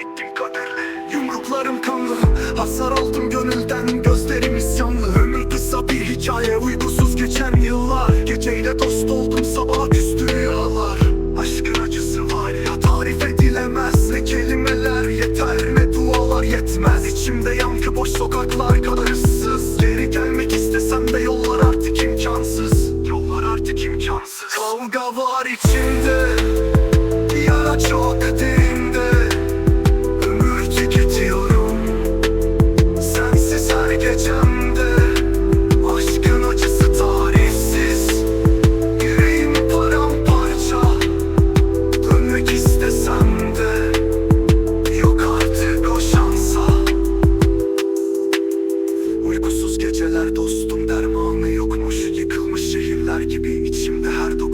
gittim kaderle. Yumruklarım kanlı Hasar aldım gönülden. Gözlerim isyanlı Ömür kısa bir hikaye. Uykusuz geçen yıllar Geceyle dost oldum sabaha küstü rüyalar. Aşkın acısı var ya tarif edilemez. Ne kelimeler yeter ne dualar yetmez. İçimde yankı boş sokaklar kadar ıssız. Geri gelmek istesem de yollar artık imkansız. Yollar artık imkansız. Kavga var içimde Uykusuz geceler dostum dermanı yokmuş. Yıkılmış şehirler gibi içimde her dokunuş